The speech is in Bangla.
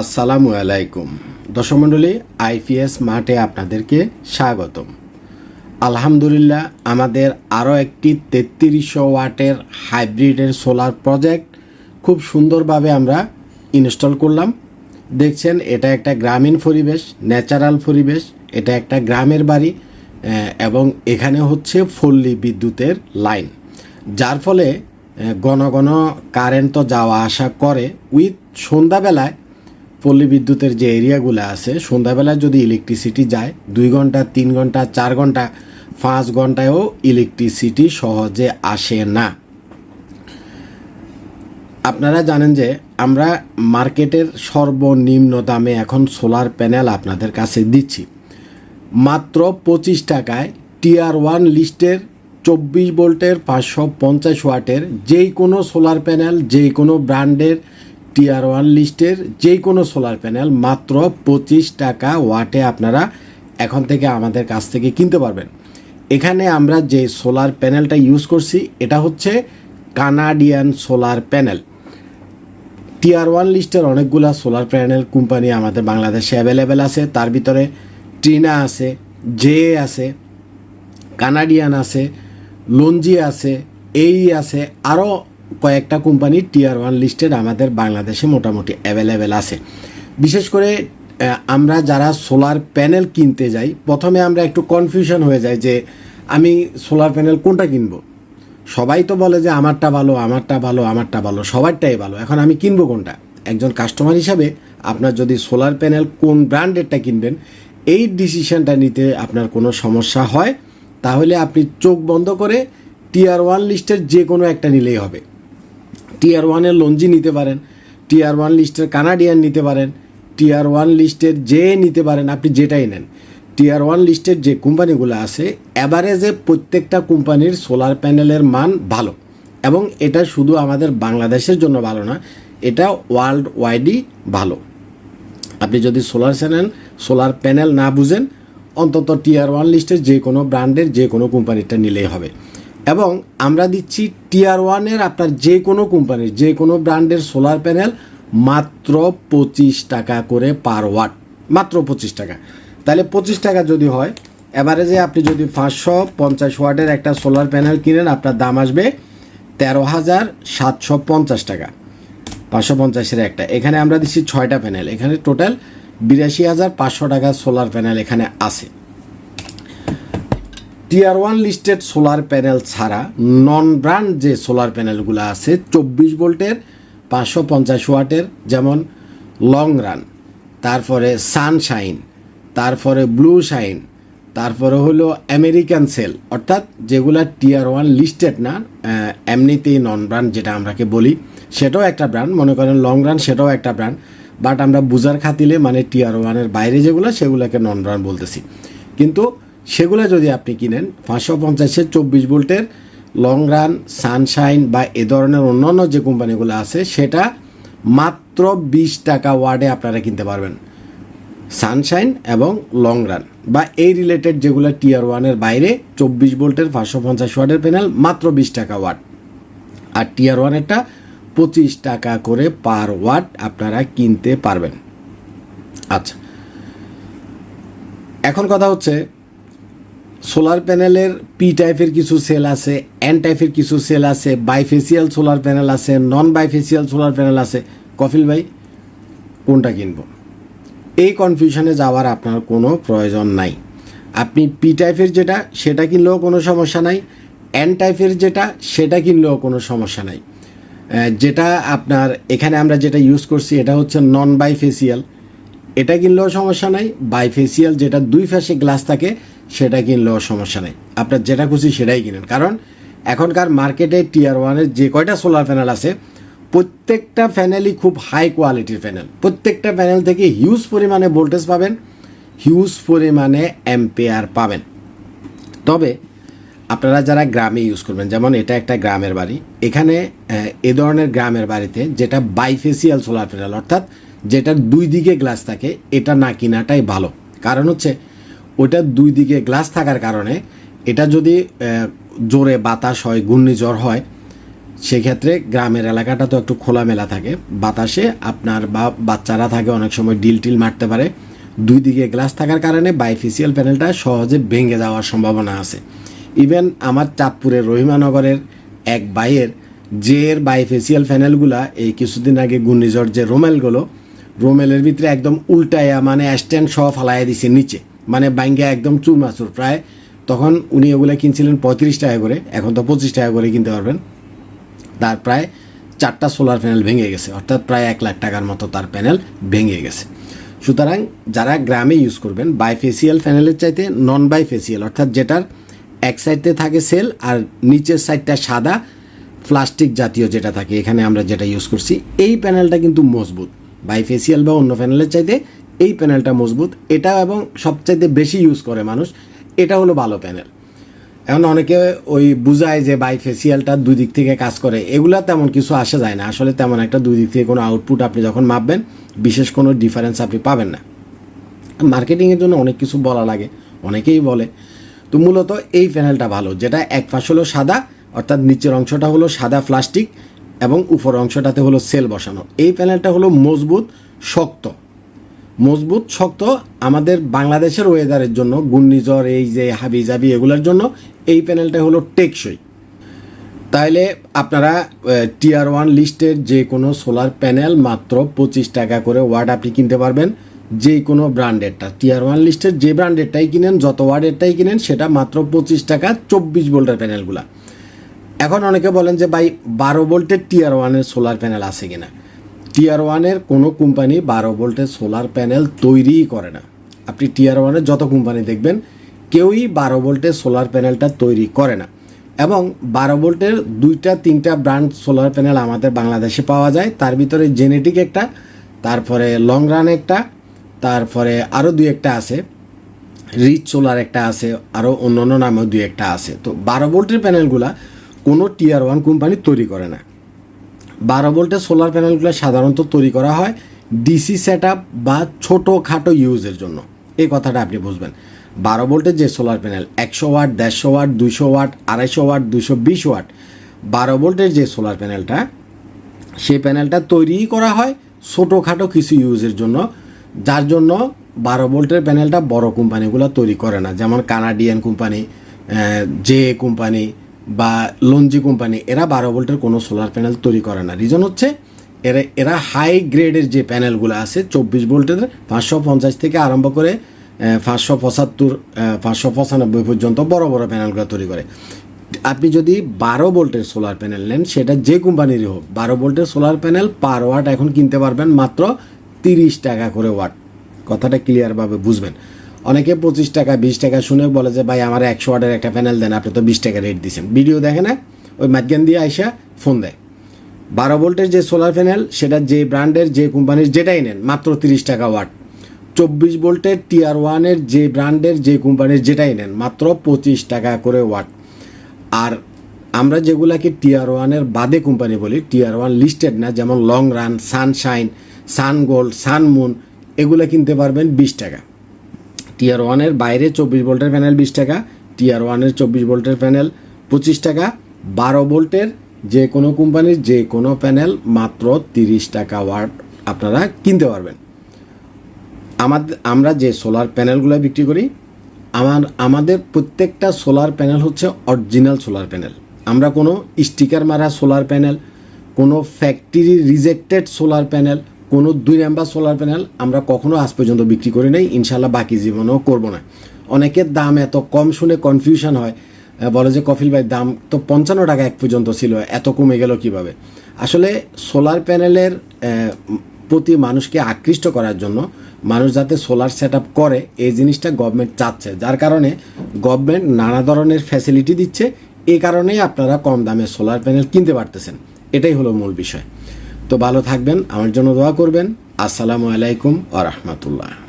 আসসালামু আলাইকুম। দর্শক মণ্ডলী, আইপিএস মাঠে আপনাদেরকে স্বাগতম। আলহামদুলিল্লাহ, আমাদের আরও একটি তেত্রিশশো ওয়াটের হাইব্রিডের সোলার প্রজেক্ট খুব সুন্দরভাবে আমরা ইনস্টল করলাম। দেখছেন, এটা একটা গ্রামীণ পরিবেশ, ন্যাচারাল পরিবেশ, এটা একটা গ্রামের বাড়ি এবং এখানে হচ্ছে ফল্লি বিদ্যুতের লাইন। যার ফলে ঘন ঘন কারেন্ট তো যাওয়া আসা করে, উইথ সন্ধ্যাবেলায় পল্লী বিদ্যুতের যে এরিয়াগুলো আছে সন্ধ্যাবেলায় যদি ইলেকট্রিসিটি যায়, দুই ঘণ্টা, তিন ঘণ্টা, চার ঘণ্টা, পাঁচ ঘন্টায়ও ইলেকট্রিসিটি সহজে আসে না। আপনারা জানেন যে আমরা মার্কেটের সর্বনিম্ন দামে এখন সোলার প্যানেল আপনাদের কাছে দিচ্ছি। মাত্র পঁচিশ টাকায় টিআর ওয়ান লিস্টের চব্বিশ ভোল্টের পাঁচশো পঞ্চাশ ওয়াটের যেই কোনো সোলার প্যানেল যেই কোনো ব্র্যান্ডের টিআর ওয়ান লিস্টের যে কোনো সোলার প্যানেল মাত্র পঁচিশ টাকা ওয়াটে আপনারা এখন থেকে আমাদের কাছ থেকে কিনতে পারবেন। এখানে আমরা যে সোলার প্যানেলটা ইউজ করছি, এটা হচ্ছে Canadian solar panel. Tier one লিস্টের অনেকগুলা সোলার প্যানেল কোম্পানি আমাদের বাংলাদেশে অ্যাভেলেবেল আছে। তার ভিতরে ট্রিনা আছে, জে আছে, কানাডিয়ান আছে লঞ্জি আছে, এই আছে, আরও কয়েকটা কোম্পানি টিয়ার ওয়ান লিস্টেড আমাদের বাংলাদেশে মোটামুটি অ্যাভেলেবেল আছে। বিশেষ করে আমরা যারা সোলার প্যানেল কিনতে যাই, প্রথমে আমরা একটু কনফিউশন হয়ে যায় যে আমি সোলার প্যানেল কোনটা কিনবো? সবাই তো বলে যে আমারটা ভালো আমারটা ভালো আমারটা ভালো, সবারটাই ভালো। এখন আমি কিনবো কোনটা? একজন কাস্টমার হিসাবে আপনার যদি সোলার প্যানেল কোন ব্র্যান্ডেরটা কিনবেন, এই ডিসিশনটা নিতে আপনার কোনো সমস্যা হয়। তাহলে আপনি চোখ বন্ধ করে টিয়ার ওয়ান লিস্টের যে কোনো একটা নিলেই হবে। টিআর ওয়ানের লঞ্জি নিতে পারেন টিয়ার ওয়ান লিস্টের কানাডিয়ান নিতে পারেন টিয়ার ওয়ান লিস্টের যে নিতে পারেন, আপনি যেটাই নেন। টিয়ার ওয়ান লিস্টের যে কোম্পানিগুলো আছে অ্যাভারেজে প্রত্যেকটা কোম্পানির সোলার প্যানেলের মান ভালো। এবং এটা শুধু আমাদের বাংলাদেশের জন্য ভালো না, এটা ওয়ার্ল্ড ওয়াইডই ভালো। আপনি যদি সোলার চ্যানেল সোলার প্যানেল না বুঝেন, অন্তত টিয়ার ওয়ান লিস্টের যে কোনো ব্র্যান্ডের যে কোনো কোম্পানিটা নিলেই হবে। এবং আমরা দিচ্ছি টিআর ওয়ানের আপনার যে কোনো কোম্পানির যে কোনো ব্র্যান্ডের সোলার প্যানেল মাত্র পঁচিশ টাকা করে পার ওয়াট মাত্র পঁচিশ টাকা। তাহলে পঁচিশ টাকা যদি হয় এভারেজে আপনি যদি পাঁচশো পঞ্চাশ ওয়াটের একটা সোলার প্যানেল কিনেন, আপনার দাম আসবে তেরো হাজার সাতশো পঞ্চাশ টাকা। পাঁচশো পঞ্চাশের একটা। এখানে আমরা দিচ্ছি ছয়টা প্যানেল এখানে টোটাল বিরাশি হাজার পাঁচশো টাকা সোলার প্যানেল এখানে আছে। Tier one listed solar panel ছাড়া নন ব্র্যান্ড যে সোলার প্যানেলগুলো আছে, চব্বিশ ভোল্টের, পাঁচশো পঞ্চাশ ওয়াটের যেমন লং রান তারপরে সানশাইন তারপরে ব্লু শাইন তারপরে হলো আমেরিকান সেল অর্থাৎ যেগুলা টিয়ার ওয়ান লিস্টেড না এমনিতেই নন ব্র্যান্ড যেটা আমরাকে বলি, সেটাও একটা ব্র্যান্ড মনে করেন লং রান সেটাও একটা ব্র্যান্ড বাট আমরা বুজার খাতিলে মানে টিয়ার ওয়ানের বাইরে যেগুলো, সেগুলোকে নন ব্র্যান্ড বলতেছি। কিন্তু সেগুলো যদি আপনি কিনেন, পাঁচশো পঞ্চাশের চব্বিশ ভোল্টের লং রান সানশাইন বা এ ধরনের অন্যান্য যে কোম্পানিগুলো আছে, সেটা মাত্র বিশ টাকা ওয়ার্ডে আপনারা কিনতে পারবেন। সানশাইন এবং লং রান বা এই রিলেটেড যেগুলো টিয়ার ওয়ানের বাইরে, চব্বিশ ভোল্টের পাঁচশো পঞ্চাশ ওয়াটের প্যানেল মাত্র বিশ টাকা ওয়াট। আর টিয়ার ওয়ানেরটা পঁচিশ টাকা করে পার ওয়াট আপনারা কিনতে পারবেন। আচ্ছা এখন কথা হচ্ছে সোলার প্যানেলের পি টাইপের কিছু সেল আছে এন টাইপের কিছু সেল আছে বাইফেসিয়াল সোলার প্যানেল আছে নন বাইফেসিয়াল সোলার প্যানেল আছে। কফিল ভাই, কোনটা কিনব? এই কনফিউশনে যাওয়ার আপনার কোনো প্রয়োজন নাই। আপনি পি টাইপের যেটা, সেটা কিনলেও কোনো সমস্যা নাই। এন টাইপের যেটা, সেটা কিনলেও কোনো সমস্যা নাই। যেটা আপনার, এখানে আমরা যেটা ইউজ করছি, এটা হচ্ছে নন বাইফেসিয়াল এটা কিনলেও সমস্যা নাই বাইফেসিয়াল যেটা দুই ফ্যাসে গ্লাস থাকে, সেটা কিনলেও সমস্যা নেই। আপনার যেটা খুশি সেটাই কিনেন। কারণ এখনকার মার্কেটে টিয়ার ওয়ানের যে কয়টা সোলার প্যানেল আছে, প্রত্যেকটা প্যানেলই খুব হাই কোয়ালিটির প্যানেল প্রত্যেকটা প্যানেল থেকে হিউজ পরিমাণে ভোল্টেজ পাবেন হিউজ পরিমাণে অ্যাম্পেয়ার পাবেন। তবে আপনারা যারা গ্রামে ইউজ করবেন, যেমন এটা একটা গ্রামের বাড়ি, এখানে এ ধরনের গ্রামের বাড়িতে যেটা বাইফেসিয়াল সোলার প্যানেল অর্থাৎ যেটার দুই দিকে গ্লাস থাকে, এটা না কিনাটাই ভালো। কারণ হচ্ছে ওটা দুই দিকে গ্লাস থাকার কারণে এটা যদি জোরে বাতাস হয়, ঘূর্ণিঝড় হয়, সেক্ষেত্রে গ্রামের এলাকাটা তো একটু খোলামেলা থাকে। বাতাসে আপনার বা, বাচ্চারা থাকে, অনেক সময় ডিল টিল মারতে পারে। দুই দিকে গ্লাস থাকার কারণে বাইফেসিয়াল প্যানেলটা সহজে ভেঙে যাওয়ার সম্ভাবনা আছে। ইভেন আমার চাঁদপুরের রহিমানগরের এক বাইয়ের জের বাইফেসিয়াল প্যানেলগুলা এই কিছুদিন আগে ঘূর্ণিঝড় যে রোমেলগুলো রোমেলের ভিতরে একদম উল্টায়া মানে স্ট্যান্ড সহ ফালাইয়া দিছে নিচে। মানে বাইঙ্গা একদম চুরমাচুর প্রায় তখন উনি ওগুলো কিনছিলেন পঁয়ত্রিশ টাকা করে, এখন তো পঁচিশ টাকা করে কিনতে পারবেন। তার প্রায় চারটা সোলার প্যানেল ভেঙে গেছে, অর্থাৎ প্রায় এক লাখ টাকার মতো তার প্যানেল ভেঙে গেছে। সুতরাং যারা গ্রামে ইউজ করবেন বাইফেসিয়াল প্যানেলের চাইতে নন বাইফেসিয়াল অর্থাৎ যেটার এক সাইডে থাকে সেল আর নিচের সাইডটা সাদা প্লাস্টিক জাতীয় যেটা থাকে, এখানে আমরা যেটা ইউজ করছি, এই প্যানেলটা কিন্তু মজবুত। বাইফেসিয়াল বা অন্য প্যানেলের চাইতে এই প্যানেলটা মজবুত। এটা এবং সবচাইতে বেশি ইউজ করে মানুষ, এটা হলো ভালো প্যানেল এখন অনেকে ওই বুঝায় যে বাইফেসিয়ালটা দুই দিক থেকে কাজ করে। এগুলা তেমন কিছু আসা যায় না। আসলে তেমন একটা দুই দিক থেকে কোনো আউটপুট আপনি যখন মাপবেন, বিশেষ কোনো ডিফারেন্স আপনি পাবেন না। মার্কেটিংয়ের জন্য অনেক কিছু বলা লাগে। অনেকেই বলে, তো মূলত এই প্যানেলটা ভালো, যেটা এক পাশ হলো সাদা, অর্থাৎ নিচের অংশটা হলো সাদা প্লাস্টিক এবং উপর অংশটাতে হলো সেল বসানো। এই প্যানেলটা হলো মজবুত, শক্ত। মজবুত, শক্ত আমাদের বাংলাদেশের ওয়েদারের জন্য, ঘূর্ণিঝড়, এই যে হাবি জাবি এগুলোর জন্য এই প্যানেলটা হলো টেকসই। তাইলে আপনারা টিআর ওয়ান লিস্টের যে কোনো সোলার প্যানেল মাত্র পঁচিশ টাকা করে ওয়ার্ড আপনি কিনতে পারবেন যে কোনো ব্র্যান্ডেরটা টিআর ওয়ান লিস্টের যে ব্র্যান্ডেরটাই কিনেন, যত ওয়ার্ডেরটাই কিনেন, সেটা মাত্র পঁচিশ টাকা চব্বিশ ভোল্টের প্যানেলগুলা এখন অনেকে বলেন যে, ভাই, বারো ভোল্টের টিআর ওয়ানের সোলার প্যানেল আছে কিনা? টিআর ওয়ানের কোনো কোম্পানি বারো ভোল্টের সোলার প্যানেল তৈরিই করে না। আপনি টিআর ওয়ানের যত কোম্পানি দেখবেন, কেউই বারো ভোল্টের সোলার প্যানেলটা তৈরি করে না। এবং বারো ভোল্টের দুইটা, তিনটা ব্র্যান্ড সোলার প্যানেল আমাদের বাংলাদেশে পাওয়া যায়। তার ভিতরে জেনেটিক একটা, তারপরে লং রান একটা, তারপরে আরও দুই একটা আছে রিচ সোলার একটা আছে আরও অন্য অন্য নামেও দুই একটা আছে। তো বারো ভোল্টের প্যানেলগুলা কোনো টিআর ওয়ান কোম্পানি তৈরি করে না। বারো ভোল্টের সোলার প্যানেলগুলো সাধারণত তৈরি করা হয় ডিসি সেট বা ছোটো খাটো ইউজের জন্য। এই কথাটা আপনি বুঝবেন। বারো ভোল্টের যে সোলার প্যানেল একশো ওয়াট, দেড়শো ওয়াট দুশো ওয়াট, আড়াইশো ওয়াট দুশো বিশ ওয়াট, বারো ভোল্টের যে সোলার প্যানেলটা সেই প্যানেলটা তৈরিই করা হয় ছোটোখাটো কিছু ইউজের জন্য। যার জন্য বারো ভোল্টের প্যানেলটা বড় কোম্পানিগুলো তৈরি করে না। যেমন কানাডিয়ান কোম্পানি জে কোম্পানি বা লঞ্জি কোম্পানি এরা বারো ভোল্টের কোনো সোলার প্যানেল তৈরি করে না। রিজন হচ্ছে, এরা এরা হাই গ্রেডের যে প্যানেলগুলো আছে, চব্বিশ ভোল্টের পাঁচশো পঞ্চাশ থেকে আরম্ভ করে পাঁচশো পঁচাত্তর পাঁচশো পঁচানব্বই পর্যন্ত বড় বড় প্যানেলগুলো তৈরি করে। আপনি যদি বারো ভোল্টের সোলার প্যানেল নেন, সেটা যে কোম্পানিরই হোক, বারো ভোল্টের সোলার প্যানেল পার ওয়াট এখন কিনতে পারবেন মাত্র তিরিশ টাকা করে ওয়াট কথাটা ক্লিয়ারভাবে বুঝবেন। অনেকে পঁচিশ টাকা, বিশ টাকা শুনে বলে যে, ভাই, আমার একশো ওয়াটের একটা প্যানেল দেন, আপনি তো বিশ টাকা রেট দিচ্ছেন ভিডিও দেখে না, ওই মাধ্যম দিয়ে আইসা ফোন দেয়। বারো ভোল্টের যে সোলার প্যানেল সেটা যে ব্র্যান্ডের যে কোম্পানির যেটাই নেন, মাত্র তিরিশ টাকা ওয়াট চব্বিশ ভোল্টের টিআর ওয়ানের যে ব্র্যান্ডের যে কোম্পানির যেটাই নেন, মাত্র পঁচিশ টাকা করে ওয়াট আর আমরা যেগুলাকে টিআর ওয়ানের বাদে কোম্পানি বলি টিআর ওয়ান লিস্টেড না, যেমন Long Run Sunshine Sun Gold Sunmoon এগুলো কিনতে পারবেন বিশ টাকা। টিআর ওয়ানের বাইরে চব্বিশ ভোল্টের প্যানেল বিশ টাকা টিয়ার ওয়ানের চব্বিশ ভোল্টের প্যানেল পঁচিশ টাকা, বারো ভোল্টের যে কোনো কোম্পানির যে কোনো প্যানেল মাত্র তিরিশ টাকা ওয়াট আপনারা কিনতে পারবেন। আমাদের আমরা যে সোলার প্যানেলগুলো বিক্রি করি, আমার, আমাদের প্রত্যেকটা সোলার প্যানেল হচ্ছে অরিজিনাল সোলার প্যানেল আমরা কোনো স্টিকার মারা সোলার প্যানেল কোনো ফ্যাক্টরি রিজেক্টেড সোলার প্যানেল কোনো দুই নাম্বার সোলার প্যানেল আমরা কখনো আজ পর্যন্ত বিক্রি করি নাই ইনশাল্লাহ বাকি জীবনেও করব না। অনেকের দাম এত কম শুনে কনফিউশন হয় বলে যে, কফিল ভাই, দাম তো পঞ্চান্ন টাকা এক পর্যন্ত ছিল, এত কমে গেল কীভাবে? আসলে সোলার প্যানেলের প্রতি মানুষকে আকৃষ্ট করার জন্য মানুষ যাতে সোলার সেট করে, এই জিনিসটা গভর্নমেন্ট চাচ্ছে। যার কারণে গভর্নমেন্ট নানা ধরনের ফ্যাসিলিটি দিচ্ছে, এ কারণেই আপনারা কম দামে সোলার প্যানেল কিনতে পারতেছেন। এটাই হলো মূল বিষয়। তো ভালো থাকবেন। আমার জন্য দোয়া করবেন। আসসালামু আলাইকুম আ রহমতুল্লাহ।